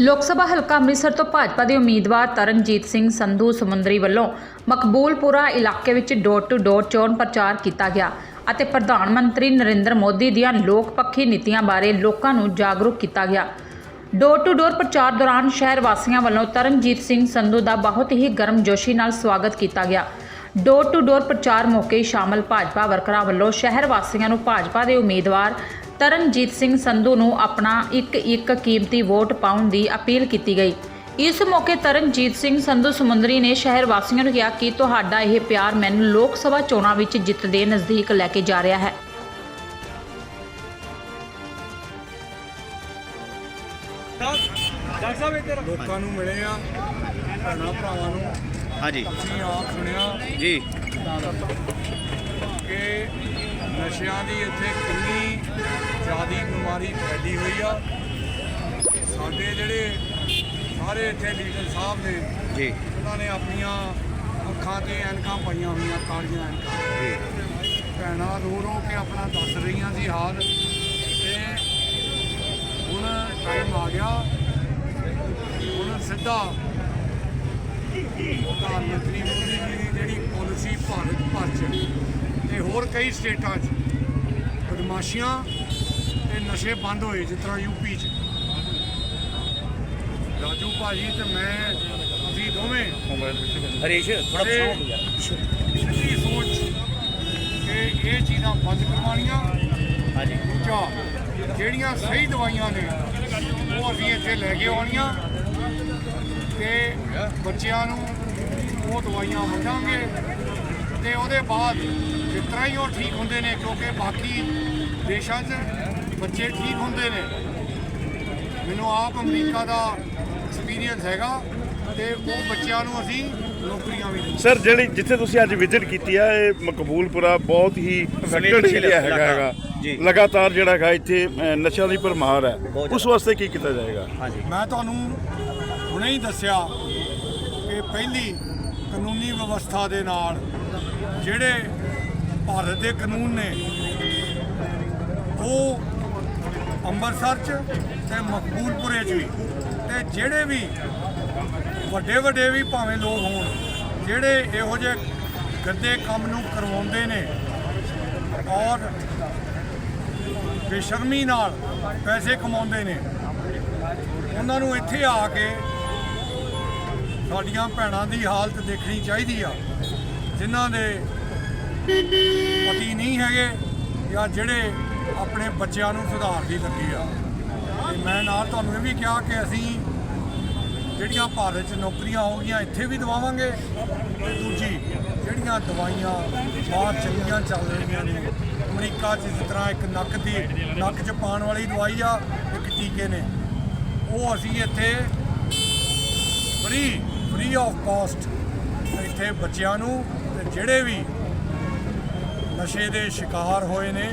ਲੋਕ ਸਭਾ ਹਲਕਾ ਅੰਮ੍ਰਿਤਸਰ ਤੋਂ ਭਾਜਪਾ ਦੇ ਉਮੀਦਵਾਰ ਤਰਨਜੀਤ ਸਿੰਘ ਸੰਧੂ ਸਮੁੰਦਰੀ ਵੱਲੋਂ ਮਕਬੂਲਪੁਰਾ ਇਲਾਕੇ ਵਿੱਚ ਡੋਰ ਟੂ ਡੋਰ ਚੋਣ ਪ੍ਰਚਾਰ ਕੀਤਾ ਗਿਆ ਅਤੇ ਪ੍ਰਧਾਨ ਮੰਤਰੀ ਨਰਿੰਦਰ ਮੋਦੀ ਦੀਆਂ ਲੋਕ ਪੱਖੀ ਨੀਤੀਆਂ ਬਾਰੇ ਲੋਕਾਂ ਨੂੰ ਜਾਗਰੂਕ ਕੀਤਾ ਗਿਆ। ਡੋਰ ਟੂ ਡੋਰ ਪ੍ਰਚਾਰ ਦੌਰਾਨ ਸ਼ਹਿਰ ਵਾਸੀਆਂ ਵੱਲੋਂ ਤਰਨਜੀਤ ਸਿੰਘ ਸੰਧੂ ਦਾ ਬਹੁਤ ਹੀ ਗਰਮਜੋਸ਼ੀ ਨਾਲ ਸਵਾਗਤ ਕੀਤਾ ਗਿਆ। ਡੋਰ ਟੂ ਡੋਰ ਪ੍ਰਚਾਰ ਮੌਕੇ ਸ਼ਾਮਲ ਭਾਜਪਾ ਵਰਕਰਾਂ ਵੱਲੋਂ ਸ਼ਹਿਰ ਵਾਸੀਆਂ ਨੂੰ ਭਾਜਪਾ ਦੇ ਉਮੀਦਵਾਰ ਤਰਨਜੀਤ ਸਿੰਘ ਸੰਧੂ ਨੂੰ ਆਪਣਾ ਇੱਕ ਇੱਕ ਕੀਮਤੀ ਵੋਟ ਪਾਉਣ ਦੀ ਅਪੀਲ ਕੀਤੀ ਗਈ। ਇਸ ਮੌਕੇ ਤਰਨਜੀਤ ਸਿੰਘ ਸੰਧੂ ਸਮੁੰਦਰੀ ਨੇ ਸ਼ਹਿਰ ਵਾਸੀਆਂ ਨੂੰ ਕਿਹਾ ਕਿ ਤੁਹਾਡਾ ਇਹ ਪਿਆਰ ਮੈਨੂੰ ਲੋਕ ਸਭਾ ਚੋਣਾਂ ਵਿੱਚ ਜਿੱਤ ਦੇ ਨਜ਼ਦੀਕ ਲੈ ਕੇ ਜਾ ਰਿਹਾ ਹੈ। ਲੋਕਾਂ ਨੂੰ ਮਿਲੇ ਆ ਭੈਣਾਂ ਭਰਾਵਾਂ ਨੂੰ। ਹਾਂਜੀ। ਅਸੀਂ ਆਪ ਸੁਣਿਆ। ਜੀ। ਕਿ ਨਸ਼ਿਆਂ ਦੀ ਇੱਥੇ ਕਿੰਨੀ ਜ਼ਿਆਦੀ ਬਿਮਾਰੀ ਫੈਲੀ ਹੋਈ ਆ। ਸਾਡੇ ਜਿਹੜੇ ਸਾਰੇ ਇੱਥੇ ਲੀਡਰ ਸਾਹਿਬ ਨੇ ਜੀ। ਉਹਨਾਂ ਨੇ ਆਪਣੀਆਂ ਅੱਖਾਂ ਤੇ ਐਨਕਾਂ ਪਾਈਆਂ ਹੋਈਆਂ ਕਾਲੀਆਂ ਐਨਕਾਂ। ਜੀ। ਭੈਣਾਂ ਰੋ ਰੋ ਕੇ ਆਪਣਾ ਦੱਸ ਰਹੀਆਂ ਸੀ ਹਾਲ। ਤੇ ਹੁਣ ਟਾਈਮ ਆ ਗਿਆ। ਹੁਣ ਸਿੱਧਾ ਪ੍ਰਧਾਨ ਮੰਤਰੀ ਮੋਦੀ ਜੀ ਦੀ ਜਿਹੜੀ ਪਾਲਿਸੀ ਭਾਰਤ ਭਰ 'ਚ ਹੋਰ ਕਈ ਸਟੇਟਾਂ 'ਚ ਬਦਮਾਸ਼ੀਆਂ ਤੇ ਨਸ਼ੇ ਬੰਦ ਹੋਏ ਜਿਸ ਤਰ੍ਹਾਂ ਯੂਪੀ 'ਚ। ਰਾਜੂ ਭਾਜੀ ਤੇ ਮੈਂ ਅਸੀਂ ਦੋਵੇਂ। ਹਰੀਸ਼ ਥੋੜਾ ਸਿੱਧੀ ਸੋਚ ਕਿ ਇਹ ਚੀਜ਼ਾਂ ਬੰਦ ਕਰਵਾਉਣੀਆਂ। ਹਾਂਜੀ। ਦੂਜਾ ਜਿਹੜੀਆਂ ਸਹੀ ਦਵਾਈਆਂ ਨੇ ਉਹ ਅਸੀਂ ਇੱਥੇ ਲੈ ਕੇ ਆਉਣੀਆਂ। ਤੇ ਬੱਚਿਆਂ ਨੂੰ ਉਹ ਦਵਾਈਆਂ ਵੰਡਾਂਗੇ। ਤੇ ਉਹਦੇ ਬਾਅਦ ਜਿਸ ਤਰ੍ਹਾਂ ਹੀ ਉਹ ਠੀਕ ਹੁੰਦੇ ਨੇ ਕਿਉਂਕਿ ਬਾਕੀ ਦੇਸ਼ਾਂ 'ਚ ਬੱਚੇ ਠੀਕ ਹੁੰਦੇ ਨੇ। ਮੈਨੂੰ ਆਪ ਅਮਰੀਕਾ ਦਾ ਐਕਸਪੀਰੀਅੰਸ ਹੈਗਾ ਤੇ ਉਹ ਬੱਚਿਆਂ ਨੂੰ ਅਸੀਂ ਨੌਕਰੀਆਂ ਵੀ ਦਿੰਦੇ। ਸਰ ਜਿਹੜੀ ਜਿੱਥੇ ਤੁਸੀਂ ਅੱਜ ਵਿਜ਼ਿਟ ਕੀਤੀ ਆ ਇਹ ਮਕਬੂਲਪੁਰਾ ਬਹੁਤ ਹੀ ਸੰਵੇਦਨਸ਼ੀਲ ਏਰੀਆ ਹੈਗਾ। ਹੈਗਾ। ਜੀ। ਲਗਾਤਾਰ ਜਿਹੜਾ ਹੈਗਾ ਇੱਥੇ ਨਸ਼ਿਆਂ ਦੀ ਭਰਮਾਰ ਹੈ। ਉਸ ਵਾਸਤੇ ਕੀ ਕੀਤਾ ਜਾਏਗਾ? ਹਾਂਜੀ। ਮੈਂ ਤੁਹਾਨੂੰ ਹੁਣੇ ਹੀ ਦੱਸਿਆ ਕਿ ਪਹਿਲੀ ਕਾਨੂੰਨੀ ਵਿਵਸਥਾ ਦੇ ਨਾਲ ਜਿਹੜੇ ਭਾਰਤ ਦੇ ਕਾਨੂੰਨ ਨੇ, ਉਹ ਅੰਮ੍ਰਿਤਸਰ ਚ ਤੇ ਮਕਬੂਲਪੁਰੇ ਚ ਵੀ ਤੇ ਜਿਹੜੇ ਵੀ ਵੱਡੇ ਵੱਡੇ ਵੀ ਭਾਵੇਂ ਲੋਕ ਹੋਣ, ਜਿਹੜੇ ਇਹੋ ਜਿਹੇ ਗੰਦੇ ਕੰਮ ਨੂੰ ਕਰਵਾਉਂਦੇ ਨੇ ਔਰ ਬੇਸ਼ਰਮੀ ਨਾਲ ਪੈਸੇ ਕਮਾਉਂਦੇ ਨੇ, ਉਹਨਾਂ ਨੂੰ ਇੱਥੇ ਆ ਕੇ ਸਾਡੀਆਂ ਭੈਣਾਂ ਦੀ ਹਾਲਤ ਦੇਖਣੀ ਚਾਹੀਦੀ ਆ। ਜਿਨ੍ਹਾਂ ਦੇ ਪਤੀ ਨਹੀਂ ਹੈਗੇ ਜਾਂ ਜਿਹੜੇ ਆਪਣੇ ਬੱਚਿਆਂ ਨੂੰ ਸੁਧਾਰ ਦੀ ਲੱਗੀ ਆ। ਮੈਂ ਨਾਲ ਤੁਹਾਨੂੰ ਇਹ ਵੀ ਕਿਹਾ ਕਿ ਅਸੀਂ ਜਿਹੜੀਆਂ ਭਾਰਤ 'ਚ ਨੌਕਰੀਆਂ ਹੋਗੀਆਂ ਇੱਥੇ ਵੀ ਦਵਾਵਾਂਗੇ। ਤੇ ਦੂਜੀ, ਜਿਹੜੀਆਂ ਦਵਾਈਆਂ ਬਾਹਰ ਚੰਗੀਆਂ ਚੱਲ ਰਹੀਆਂ ਨੇ, ਅਮਰੀਕਾ 'ਚ ਜਿਸ ਤਰ੍ਹਾਂ ਇੱਕ ਨੱਕ ਦੀ, ਨੱਕ 'ਚ ਪਾਉਣ ਵਾਲੀ ਦਵਾਈ ਆ, ਇੱਕ ਟੀਕੇ ਨੇ। ਉਹ ਅਸੀਂ ਇੱਥੇ ਫ੍ਰੀ ਫ੍ਰੀ ਆਫ ਕਾਸਟ ਇੱਥੇ ਬੱਚਿਆਂ ਨੂੰ ਤੇ ਜਿਹੜੇ ਵੀ ਨਸ਼ੇ ਦੇ ਸ਼ਿਕਾਰ ਹੋਏ ਨੇ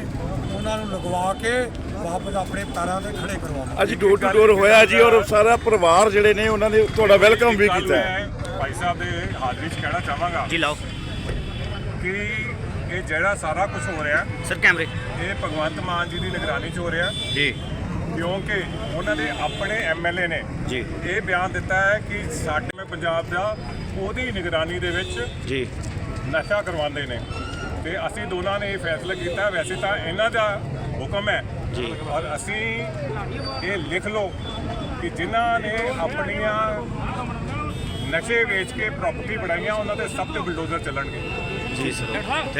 ਉਹਨਾਂ ਨੂੰ ਲਗਵਾ ਕੇ ਵਾਪਸ ਆਪਣੇ ਪੈਰਾਂ ਤੇ ਖੜੇ ਕਰਵਾਵਾਂਗੇ ਅੱਜ ਡੋਰ ਟੂ ਡੋਰ ਹੋਇਆ ਜੀ ਔਰ ਸਾਰਾ ਪਰਿਵਾਰ ਜਿਹੜੇ ਨੇ ਉਹਨਾਂ ਨੇ ਤੁਹਾਡਾ ਵੈਲਕਮ ਵੀ ਕੀਤਾ। ਹੈ ਭਾਈ ਸਾਹਿਬ ਦੇ ਹਾਜ਼ਰੀ 'ਚ ਕਹਿਣਾ ਚਾਹਾਂਗਾ ਜੀ ਲਾਓ। ਕਿ ਇਹ ਜਿਹੜਾ ਸਾਰਾ ਕੁਝ ਹੋ ਰਿਹਾ ਸਰ ਕੈਮਰੇ ਇਹ ਭਗਵੰਤ ਮਾਨ ਜੀ ਦੀ ਨਿਗਰਾਨੀ 'ਚ ਹੋ ਰਿਹਾ। ਜੀ। ਕਿਉਂਕਿ ਉਹਨਾਂ ਦੇ ਆਪਣੇ ਐਮਐਲਏ ਨੇ ਜੀ। ਇਹ ਬਿਆਨ ਦਿੱਤਾ ਹੈ ਕਿ ਸਾਡੇ ਮੈਂ ਪੰਜਾਬ ਦਾ ਉਹਦੀ ਨਿਗਰਾਨੀ ਦੇ ਵਿੱਚ ਜੀ। ਨਸ਼ਾ ਕਰਵਾਉਂਦੇ ਨੇ। ਤੇ ਅਸੀਂ ਦੋਨਾਂ ਨੇ ਇਹ ਫੈਸਲਾ ਕੀਤਾ। ਵੈਸੇ ਤਾਂ ਇਹਨਾਂ ਦਾ ਹੁਕਮ ਹੈ। ਜੀ। ਔਰ ਅਸੀਂ ਇਹ ਲਿਖ ਲਓ ਕਿ ਜਿਨ੍ਹਾਂ ਨੇ ਆਪਣੀਆਂ ਨਸ਼ੇ ਵੇਚ ਕੇ ਪ੍ਰਾਪਰਟੀ ਬਣਾਈਆਂ ਉਹਨਾਂ ਦੇ ਸਭ ਤੇ ਬੁਲਡੋਜ਼ਰ ਚੱਲਣਗੇ। ਜੀ ਸਰ।